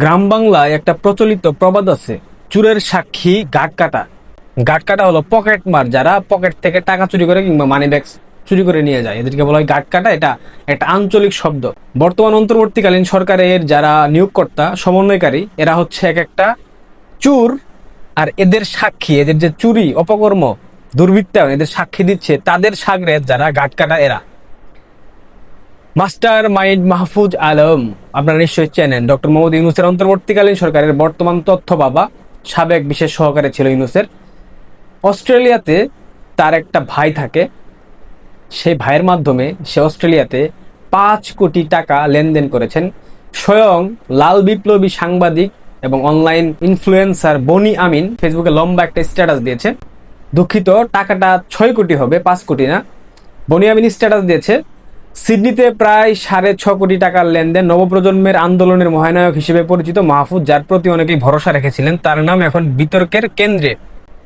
গ্রাম বাংলায় একটা প্রচলিত প্রবাদ আছে, চুরের সাক্ষী গাট কাটা। গাট কাটা হলো পকেট মার, যারা পকেট থেকে টাকা চুরি করে কিংবা মানি ব্যাগ চুরি করে নিয়ে যায়। এদেরকে বলা হয় গাট কাটা, এটা একটা আঞ্চলিক শব্দ। বর্তমান অন্তর্বর্তীকালীন সরকারের যারা নিয়োগকর্তা, সমন্বয়কারী, এরা হচ্ছে এক একটা চুর আর এদের সাক্ষী। এদের যে চুরি, অপকর্ম, দুর্বৃত্তায়ন, এদের সাক্ষী দিচ্ছে, তাদের সাগরে যারা গাট কাটা, এরা। Master mind Mahfuz Alam. আপনারা নিশ্চয়ই চেনেন ডক্টর মোহাম্মদ ইউনুসের অন্তর্বর্তীকালীন সরকারের বর্তমান তথ্য বাবা, সাবেক বিশেষ সহকারী ছিল ইউনুসের। অস্ট্রেলিয়াতে তার একটা ভাই থাকে। সেই ভাইয়ের মাধ্যমে সে অস্ট্রেলিয়াতে পাঁচ কোটি টাকা লেনদেন করেছেন। স্বয়ং লাল বিপ্লবী সাংবাদিক এবং অনলাইন ইনফ্লুয়েন্সার বনি আমিন ফেসবুকে লম্বা একটা স্ট্যাটাস দিয়েছে। দুঃখিত, টাকাটা ছয় কোটি হবে, পাঁচ কোটি না। বনি আমিন স্ট্যাটাস দিয়েছে সিডনিতে প্রায় সাড়ে ছ কোটি টাকার লেনদেন নবপ্রজন্মের আন্দোলনের মহানায়ক হিসেবে পরিচিত মাহফুজ, যার প্রতি অনেকেই ভরসা রেখেছিলেন, তার নাম এখন বিতর্কের কেন্দ্রে।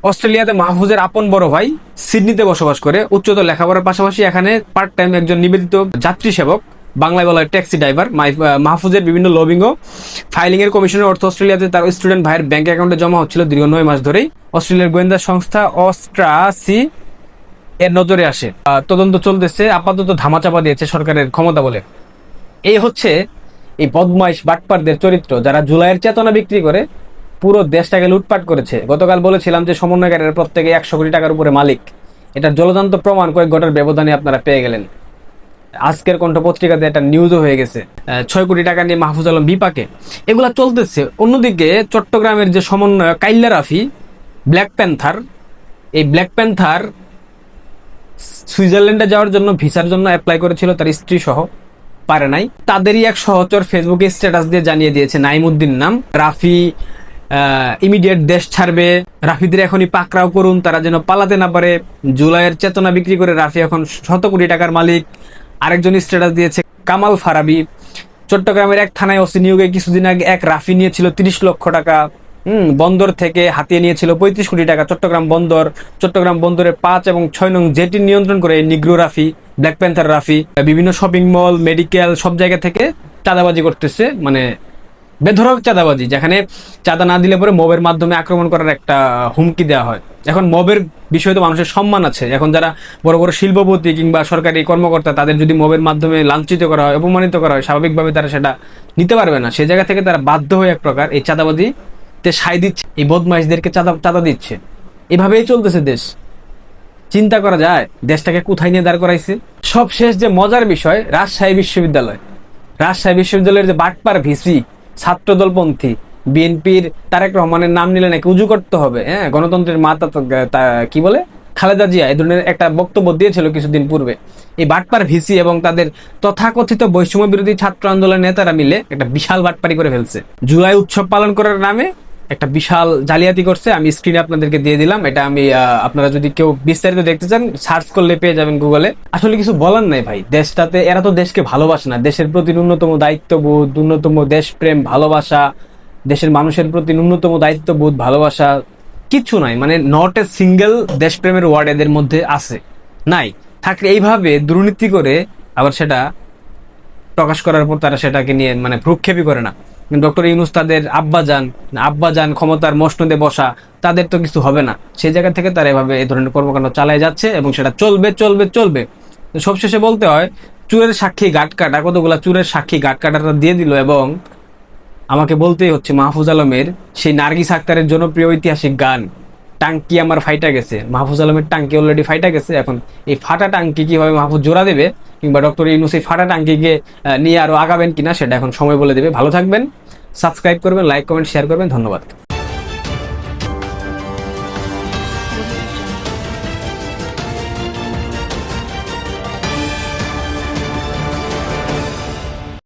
অস্ট্রেলিয়াতে মাহফুজের আপন বড় ভাই সিডনিতে বসবাস করে। উচ্চতর লেখাপড়ার পাশাপাশি এখানে পার্ট টাইম একজন নিবেদিত যাত্রী সেবক, বাংলায় বলা ট্যাক্সি ড্রাইভার। মাহফুজের বিভিন্ন লবিং ও ফাইলিং এর কমিশনের অর্থ অস্ট্রেলিয়াতে তার স্টুডেন্ট ভাইয়ের ব্যাংক অ্যাকাউন্টে জমা হচ্ছিল দীর্ঘ নয় মাস ধরেই। অস্ট্রেলিয়ার গোয়েন্দা সংস্থা অস্ট্রাসি এর নজরে আসে। তদন্ত চলতেছে, আপাতত ধামাচাপা দিয়েছে সরকারের ক্ষমতা বলে। এই হচ্ছে এই বদমাইশ বাটপারদের চরিত্র, যারা জুলাইয়ের চেতনা বিক্রি করে পুরো দেশটাকে লুটপাট করেছে। গতকাল বলেছিলাম যে সমন্বয়কারীরা প্রত্যেকে একশো কোটি টাকার উপরে মালিক। এটার জলজান্ত প্রমাণ কয়েক ঘটার ব্যবধানে আপনারা পেয়ে গেলেন। আজকের কণ্ঠ পত্রিকাতে একটা নিউজও হয়ে গেছে। ছয় কোটি টাকা নিয়ে মাহফুজ আলম বিপাকে। এগুলা চলতেছে। অন্যদিকে চট্টগ্রামের যে সমন্বয় কাইল্লা রাফি ব্ল্যাক প্যান্থার এই ব্ল্যাক প্যান্থার সুইজারল্যান্ডে যাওয়ার জন্য ভিসার জন্য অ্যাপ্লাই করেছিল, তার স্ত্রী সহ, পারে নাই। তাদেরই এক সহচর ফেসবুকে স্ট্যাটাস দিয়ে জানিয়ে দিয়েছে, নাইমুদ্দিন নাম। রাফি ইমিডিয়েট দেশ ছাড়বে। রাফিদের এখনই পাকড়াও করুন, তারা যেন পালাতে না পারে। জুলাইয়ের চেতনা বিক্রি করে রাফি এখন শত কোটি টাকার মালিক। আরেকজন স্ট্যাটাস দিয়েছে, কামাল ফারাবি। চট্টগ্রামের এক থানায় ওসি নিয়োগে কিছুদিন আগে এক রাফি নিয়েছিল তিরিশ লক্ষ টাকা। হুম, বন্দর থেকে হাতিয়ে নিয়েছিল পঁয়ত্রিশ কোটি টাকা চট্টগ্রাম বন্দর। চট্টগ্রাম বন্দরের পাঁচ এবং ছয় নং জেটি নিয়ন্ত্রণ করে negro Rafi, black panther Rafi, বিভিন্ন শপিং মল, মেডিকেল সব জায়গা থেকে চাঁদাবাজি করতেছে মানে বেধরক চাঁদাবাজি, যেখানে চাঁদা না দিলে পরে মবের মাধ্যমে আক্রমণ করার একটা হুমকি দেওয়া হয়। এখন মবের বিষয়ে তো মানুষের সম্মান আছে। এখন যারা বড় বড় শিল্পপতি কিংবা সরকারি কর্মকর্তা, তাদের যদি মবের মাধ্যমে লাঞ্ছিত করা হয়, অপমানিত করা হয়, স্বাভাবিকভাবে তারা সেটা নিতে পারবে না। সে জায়গা থেকে তারা বাধ্য হয়ে এক প্রকার এই চাঁদাবাজি তে সাই দিচ্ছে, এই বদমাইশদেরকে চাঁদা চাঁদা দিচ্ছে। এভাবেই চলতেছে দেশ। চিন্তা করা যায়, দেশটাকে কোথায় নিয়ে দাঁড় করাইছে? সব শেষ যে মজার বিষয়, রাজশাহী বিশ্ববিদ্যালয়। রাজশাহী বিশ্ববিদ্যালয়ের যে বাটপার ভিসি, ছাত্রদলপন্থী, বিএনপির তারেক রহমানের নাম নিলে নাকি উজু করতে হবে হ্যাঁ? গণতন্ত্রের মাতা কি বলে? খালেদা জিয়া এই ধরনের একটা বক্তব্য দিয়েছিল কিছুদিন পূর্বে। এই বাটপার ভিসি এবং তাদের তথাকথিত বৈষম্য বিরোধী ছাত্র আন্দোলনের নেতারা মিলে একটা বিশাল বাটপারি করে ফেলছে। জুলাই উৎসব পালন করার নামে একটা বিশাল জালিয়াতি করছে, আমি স্ক্রিনে আপনাদেরকে দিয়ে দিলাম। এটা আমি আপনারা যদি কেউ বিস্তারিত দেখতে চান সার্চ করলে পেয়ে যাবেন গুগলে আসলে কিছু বলার নাই ভাই। দেশটাতে, এরা তো দেশকে ভালোবাসে না। দেশের প্রতি ন্যূনতম দায়িত্ববোধ, ন্যূনতম দেশপ্রেম, ভালোবাসা, দেশের মানুষের প্রতি ন্যূনতম দায়িত্ববোধ, ভালোবাসা কিচ্ছু নাই। মানে নট এ সিঙ্গেল দেশপ্রেমের ওয়ার্ড এদের মধ্যে আছে। নাই। থাকলে এইভাবে দুর্নীতি করে আবার সেটা প্রকাশ করার পর তারা সেটাকে নিয়ে মানে ভ্রুক্ষেপই করে না। ডক্টর ইউনুস তাদের আব্বাজান আব্বাজান ক্ষমতার মসনদে বসা, তাদের তো কিছু হবে না। সেই জায়গা থেকে তারা এভাবে এই ধরনের কর্মকাণ্ড চালায় যাচ্ছে এবং সেটা চলবে চলবে চলবে। সবশেষে বলতে হয়, চুরের সাক্ষী গাট কাটা, কতগুলো চুরের সাক্ষী গাট কাটাটা দিয়ে দিল এবং আমাকে বলতেই হচ্ছে মাহফুজ আলমের সেই নার্গিস আক্তারের জনপ্রিয় ঐতিহাসিক গান। টাঙ্কি আমার ফাইটা গেছে। মাহফুজ আলমের টাঙ্কি অলরেডি ফাইটা গেছে। এখন এই ফাটা টাঙ্কি কীভাবে মাহফুজ জোড়া দেবে কিংবা ডক্টর ইউনুস এই ফাটা টাঙ্কিকে নিয়ে আরও আগাবেন কিনা সেটা এখন সময় বলে দেবে। ভালো থাকবেন, সাবস্ক্রাইব করবেন লাইক কমেন্ট শেয়ার করবেন। ধন্যবাদ।